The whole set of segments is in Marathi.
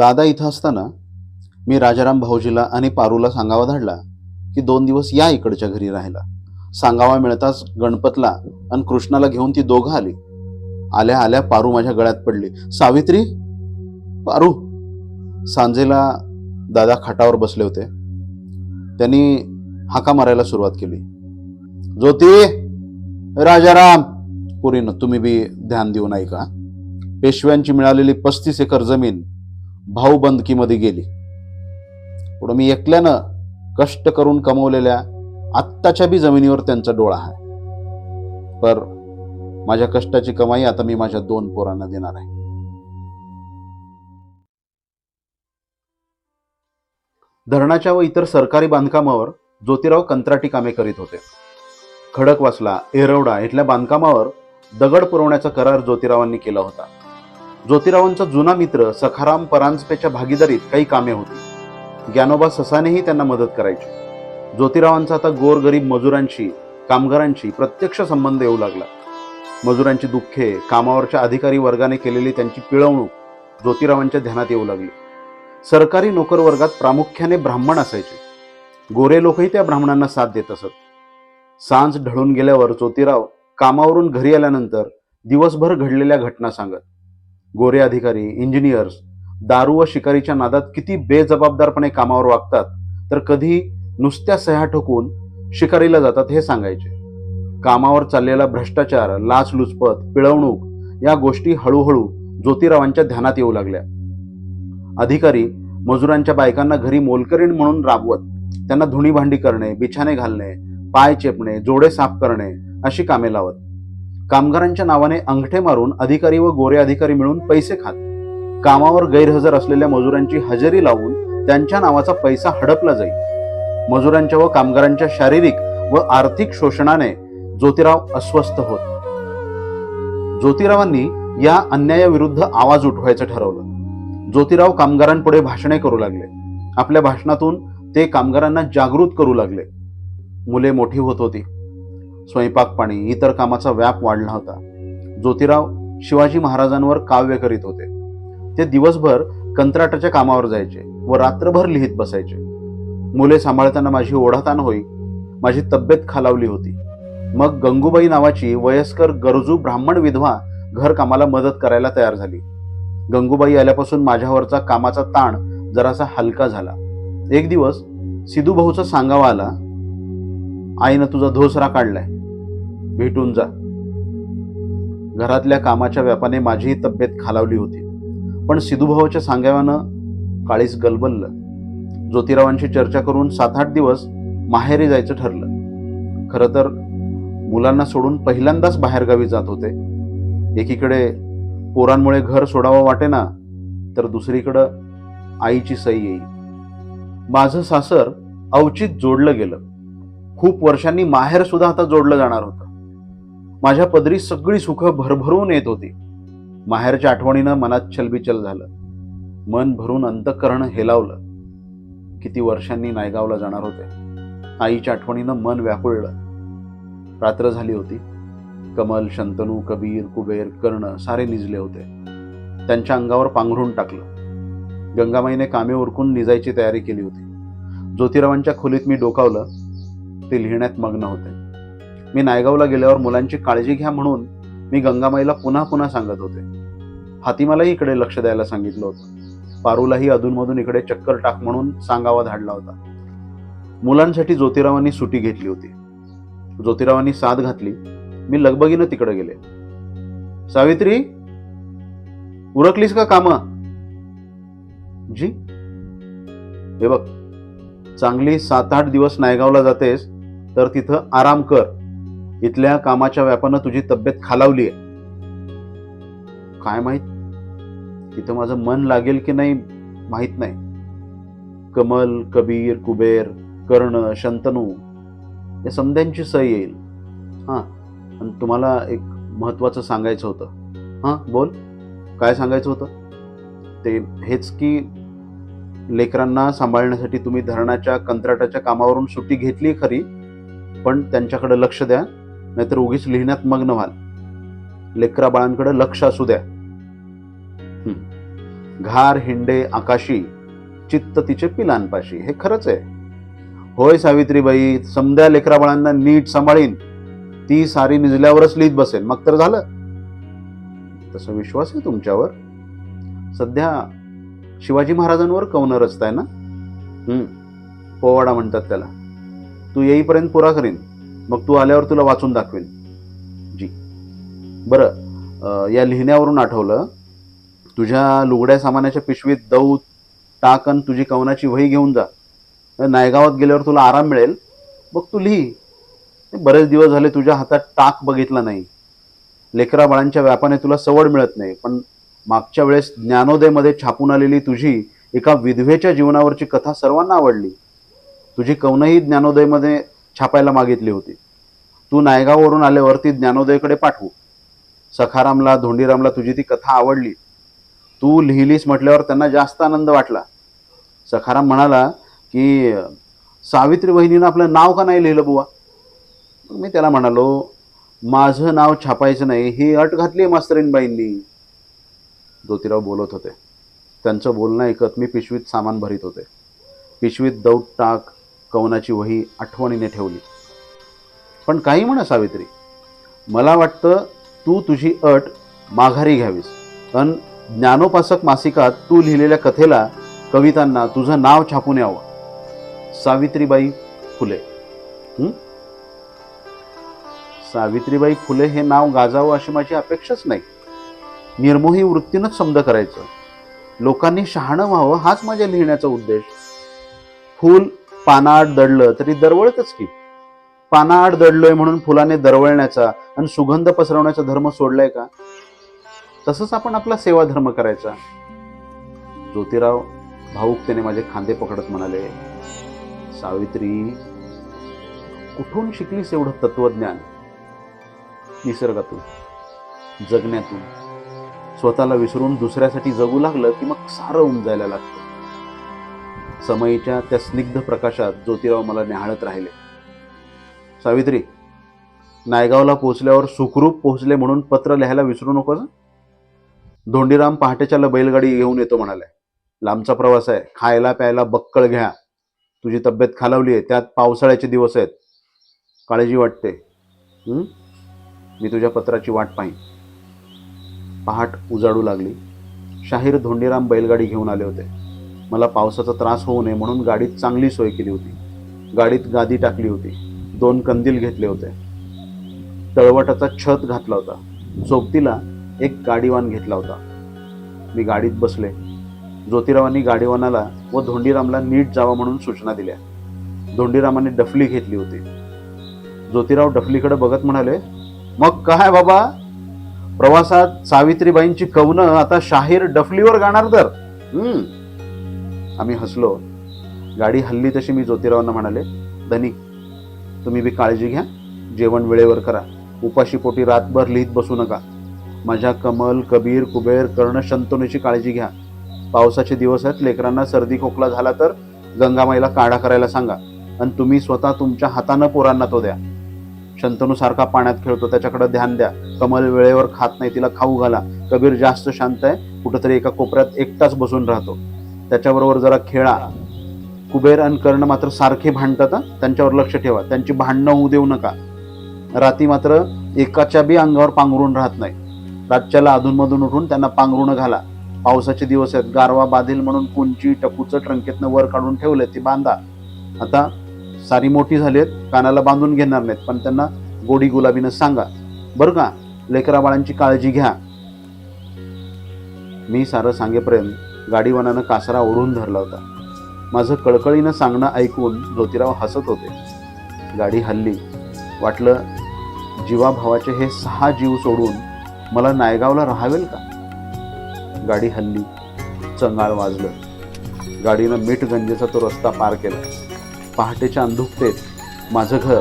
दादा इथं असताना मी राजाराम भाऊजीला आणि पारूला सांगावा धाडला की दोन दिवस या इकडच्या घरी राहायला. सांगावा मिळताच गणपतला आणि कृष्णाला घेऊन ती दोघं आली. आल्या आल्या पारू माझ्या गळ्यात पडली. सावित्री? पारू? सांजेला दादा खाटावर बसले होते. त्यांनी हाका मारायला सुरुवात केली. ज्योती! राजाराम! पुरीनं तुम्ही बी ध्यान देऊ नाही का? पेशव्यांची मिळालेली पस्तीस एकर जमीन भाऊबंदकीमध्ये गेली. पुढं मी एकल्यानं कष्ट करून कमवलेल्या आत्ताच्या बी जमिनीवर त्यांचा डोळा आहे. पर माझ्या कष्टाची कमाई आता मी माझ्या दोन पोरांना देणार आहे. धरणाच्या व इतर सरकारी बांधकामावर ज्योतिराव कंत्राटी कामे करीत होते. खडकवासला एरवडा इथल्या बांधकामावर दगड पुरवण्याचा करार ज्योतिरावांनी केला होता. ज्योतिरावांचा जुना मित्र सखाराम परांजपेच्या भागीदारीत काही कामे होती. ज्ञानोबा ससानेही त्यांना मदत करायचे. ज्योतिरावांचा आता गोरगरीब मजुरांशी कामगारांशी प्रत्यक्ष संबंध येऊ लागला. मजुरांची दुःखे कामावरच्या अधिकारी वर्गाने केलेली त्यांची पिळवणूक ज्योतिरावांच्या ध्यानात येऊ लागली. सरकारी नोकर वर्गात प्रामुख्याने ब्राह्मण असायचे. गोरे लोकही त्या ब्राह्मणांना साथ देत असत. सांज ढळून गेल्यावर ज्योतिराव कामावरून घरी आल्यानंतर दिवसभर घडलेल्या घटना सांगत गोरे अधिकारी इंजिनियर्स दारू व शिकारीच्या नादात किती बेजबाबदारपणे कामावर वागतात तर कधी नुसत्या सह्या ठोकून शिकारीला जातात हे सांगायचे. कामावर चाललेला भ्रष्टाचार लाचलुचपत पिळवणूक या गोष्टी हळूहळू ज्योतिरावांच्या ध्यानात येऊ लागल्या. अधिकारी मजुरांच्या बायकांना घरी मोलकरीण म्हणून राबवत त्यांना धुणी भांडी करणे बिछाने घालणे पाय चेपणे जोडे साफ करणे अशी कामे लावत. कामगारांच्या नावाने अंगठे मारून अधिकारी व गोरे अधिकारी मिळून पैसे खात. कामावर गैरहजर असलेल्या मजुरांची हजेरी लावून त्यांच्या नावाचा पैसा हडपला जाईल मजुरांच्या व कामगारांच्या शारीरिक व आर्थिक शोषणाने ज्योतिराव अस्वस्थ होत. ज्योतिरावांनी या अन्यायाविरुद्ध आवाज उठवायचं ठरवलं. ज्योतिराव कामगारांपुढे भाषणे करू लागले. आपल्या भाषणातून ते कामगारांना जागृत करू लागले. मुले मोठी होत होती. स्वयंपाक पाणी इतर कामाचा व्याप वाढला होता. ज्योतिराव शिवाजी महाराजांवर काव्य करीत होते. ते दिवसभर कंत्राटाच्या कामावर जायचे व रात्रभर लिहित बसायचे. मुले सांभाळताना माझी ओढाताण होई माझी तब्येत खालावली होती. मग गंगूबाई नावाची वयस्कर गरजू ब्राह्मण विधवा घर कामाला मदत करायला तयार झाली. गंगूबाई आल्यापासून माझ्यावरचा कामाचा ताण जरासा हलका झाला. एक दिवस सिधू भाऊचा सांगावा आला आईनं तुझा धोसरा काढलाय. भेटून जा. घरातल्या कामाच्या व्यापाने माझीही तब्येत खालावली होती. पण सिधूभावाच्या सांगाव्यानं काळीस गलबललं. ज्योतिरावांशी चर्चा करून सात आठ दिवस माहेरी जायचं ठरलं. खरं तर मुलांना सोडून पहिल्यांदाच बाहेरगावी जात होते. एकीकडे पोरांमुळे घर सोडावं वाटेना तर दुसरीकडं आईची सई येईल. माझं सासर अवचित जोडलं गेलं. खूप वर्षांनी माहेर सुद्धा आता जोडलं जाणार होतं. माझ्या पदरी सगळी सुख भरभरून येत होती. माहेरच्या आठवणीनं मनात छलबिचल झालं. मन भरून अंतकरण हेलावलं. किती वर्षांनी नायगावला जाणार होते. आईच्या आठवणीनं मन व्याकुळलं. रात्र झाली होती. कमल शंतनू कबीर कुबेर कर्ण सारे निजले होते. त्यांच्या अंगावर पांघरून टाकलं. गंगामाईने कामे उरकून निजायची तयारी केली होती. ज्योतिरावांच्या खोलीत मी डोकावलं. ते लिहिण्यात मग्न होते. मी नायगावला गेल्यावर मुलांची काळजी घ्या म्हणून मी गंगामाईला पुन्हा पुन्हा सांगत होते. हातिमालाही इकडे लक्ष द्यायला सांगितलं होतं. पारूलाही अधूनमधून इकडे चक्कर टाक म्हणून सांगावा धाडला होता. मुलांसाठी ज्योतिरावांनी सुटी घेतली होती. ज्योतिरावांनी साथ घातली. मी लगबगीनं तिकडे गेले. सावित्री उरकलीस का काम? जी? हे बघ चांगली सात आठ दिवस नायगावला जातेस तर तिथं आराम कर. इथल्या कामाच्या व्यापानं तुझी तब्येत खालावली आहे. काय माहीत? तिथं माझं मन लागेल की नाही माहीत नाही. कमल कबीर कुबेर कर्ण शंतनू या समध्यांची सही येईल. हां आणि तुम्हाला एक महत्त्वाचं सांगायचं होतं. हां बोल. काय सांगायचं होतं? ते हेच की लेकरांना सांभाळण्यासाठी तुम्ही धरणाच्या कंत्राटाच्या कामावरून सुट्टी घेतली खरी पण त्यांच्याकडे लक्ष द्या. नाहीतर उगीच लिहिण्यात मग्न व्हाल. लेकरा बाळांकडे लक्ष असू द्या. घार हिंडे आकाशी चित्त तिचे पिलांपाशी. हे खरंच आहे. होय सावित्रीबाई समद्या लेकरा बाळांना नीट सांभाळीन. ती सारी निजल्यावरच लिहित बसेल मग तर झालं. तसा विश्वास आहे तुमच्यावर? सध्या शिवाजी महाराजांवर कवन रचताय ना? हम्म पोवाडा म्हणतात त्याला. तू येईपर्यंत पुरा करीन. मग तू आल्यावर तुला वाचून दाखवेन जी. बरं या लिहिण्यावरून आठवलं तुझ्या लुगड्या सामानाच्या पिशवीत दौत टाक आणि तुझी कवनाची वही घेऊन जा. नायगावात गेल्यावर तुला आराम मिळेल. मग तू लिही. बरेच दिवस झाले तुझ्या हातात टाक बघितला नाही. लेकरा बाळांच्या व्यापाने तुला सवड मिळत नाही पण मागच्या वेळेस ज्ञानोदयमध्ये छापून आलेली तुझी एका विधवेच्या जीवनावरची कथा सर्वांना आवडली. तुझी कवनही ज्ञानोदयमध्ये छापायला मागितली होती. तू नायगाववरून आल्यावर ती ज्ञानोदयकडे पाठवू. सखारामला धोंडीरामला तुझी ती कथा आवडली. तू लिहिलीस म्हटल्यावर त्यांना जास्त आनंद वाटला. सखाराम म्हणाला की सावित्री वहिनीनं आपलं नाव का नाही लिहिलं बुवा? मी त्याला म्हणालो माझं नाव छापायचं नाही ही अट घातली आहे मास्तरीनबाईंनी. ज्योतिराव बोलत होते. त्यांचं बोलणं ऐकत मी पिशवीत सामान भरीत होते. पिशवीत दौट टाक कवनाची वही आठवणीने ठेवली. पण काही म्हणा सावित्री मला वाटतं तू तुझी अट माघारी घ्यावीस. पण ज्ञानोपासक मासिकात तू लिहिलेल्या कथेला कवितांना तुझं नाव छापून यावं. सावित्रीबाई फुले. सावित्रीबाई फुले हे नाव गाजावं अशी माझी अपेक्षाच नाही. निर्मोही वृत्तीनंच समज करायचं. लोकांनी शहाणं व्हावं हाच माझ्या लिहिण्याचा उद्देश. फूल पानाआड दडलं तरी दरवळतच की. पानाआड दडलोय म्हणून फुलाने दरवळण्याचा आणि सुगंध पसरवण्याचा धर्म सोडलाय का? तसंच आपण आपला सेवा धर्म करायचा. ज्योतिराव भाऊकतेने माझे खांदे पकडत म्हणाले सावित्री कुठून शिकलीस एवढं तत्वज्ञान? निसर्गातून जगण्यातून. स्वतःला विसरून दुसऱ्यासाठी जगू लागलं की मग सारं उमजायला जायला लागतं. समयीच्या त्या स्निग्ध प्रकाशात ज्योतिराव मला न्याहाळत राहिले. सावित्री नायगावला पोहोचल्यावर सुखरूप पोहोचले म्हणून पत्र लिहायला विसरू नकोस धोंडीराम पहाटेच्याला बैलगाडी घेऊन येतो म्हणाले. लांबचा प्रवास आहे. खायला प्यायला बक्कळ घ्या. तुझी तब्येत खालावली आहे. त्यात पावसाळ्याचे दिवस आहेत. काळजी वाटते. मी तुझ्या पत्राची वाट पाहीन. पहाट उजाडू लागली. शाहीर धोंडीराम बैलगाडी घेऊन आले होते. मला पावसाचा त्रास होऊ नये म्हणून गाडीत चांगली सोय केली होती. गाडीत गादी टाकली होती. दोन कंदील घेतले होते. तळवटाचा छत घातला होता. सोबतीला एक गाडीवान घेतला होता. मी गाडीत बसले. ज्योतिरावांनी गाडीवानाला व धोंडीरामला नीट जावा म्हणून सूचना दिल्या. धोंडीरामाने डफली घेतली होती. ज्योतिराव डफलीकडे बघत म्हणाले मग काय बाबा? प्रवासात सावित्रीबाईंची कवनं आता शाहीर डफलीवर गाणार तर. हम्म. आम्ही हसलो. गाडी हल्ली तशी मी ज्योतिरावांना म्हणाले धनी तुम्ही बी काळजी घ्या. जेवण वेळेवर करा. उपाशी पोटी रातभर लिहित बसू नका. माझ्या कमल कबीर कुबेर कर्ण शंतनूची काळजी घ्या. पावसाचे दिवस आहेत. लेकरांना सर्दी खोकला झाला तर गंगामाईला काढा करायला सांगा. आणि तुम्ही स्वतः तुमच्या हातानं पोरांना तो द्या. शंतनू सारखा पाण्यात खेळतो. त्याच्याकडे ध्यान द्या. कमल वेळेवर खात नाही. तिला खाऊ घाला. कबीर जास्त शांत आहे. कुठंतरी एका कोपऱ्यात एकटाच बसून राहतो. त्याच्याबरोबर जरा खेळा. कुबेर आणि कर्ण मात्र सारखे भांडतात त्यांच्यावर लक्ष ठेवा. त्यांची भांडणं होऊ देऊ नका. राती मात्र एकाच्या बी अंगावर पांघरून राहत नाही. रातच्याला अधूनमधून उठून त्यांना पांघरून घाला. पावसाचे दिवस आहेत. गारवा बाधेल म्हणून कुंची टकूचं ट्रंकेतनं वर काढून ठेवले ती बांधा. आता सारी मोठी झाली आहेत कानाला बांधून घेणार नाहीत पण त्यांना गोडी गुलाबीनं सांगा. बरं का? लेकराबाळांची काळजी घ्या. मी सारं सांगेपर्यंत गाडीवानानं कासरा ओढून धरला होता. माझं कळकळीनं सांगणं ऐकून ज्योतिराव हसत होते. गाडी हल्ली. वाटलं जीवाभावाचे हे सहा जीव सोडून मला नायगावला राहावेल का? गाडी हल्ली. चंगाळ वाजलं. गाडीनं मीठगंजेचा तो रस्ता पार केला. पहाटेच्या अंधुकतेत माझं घर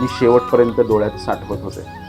मी शेवटपर्यंत डोळ्यात साठवत होते.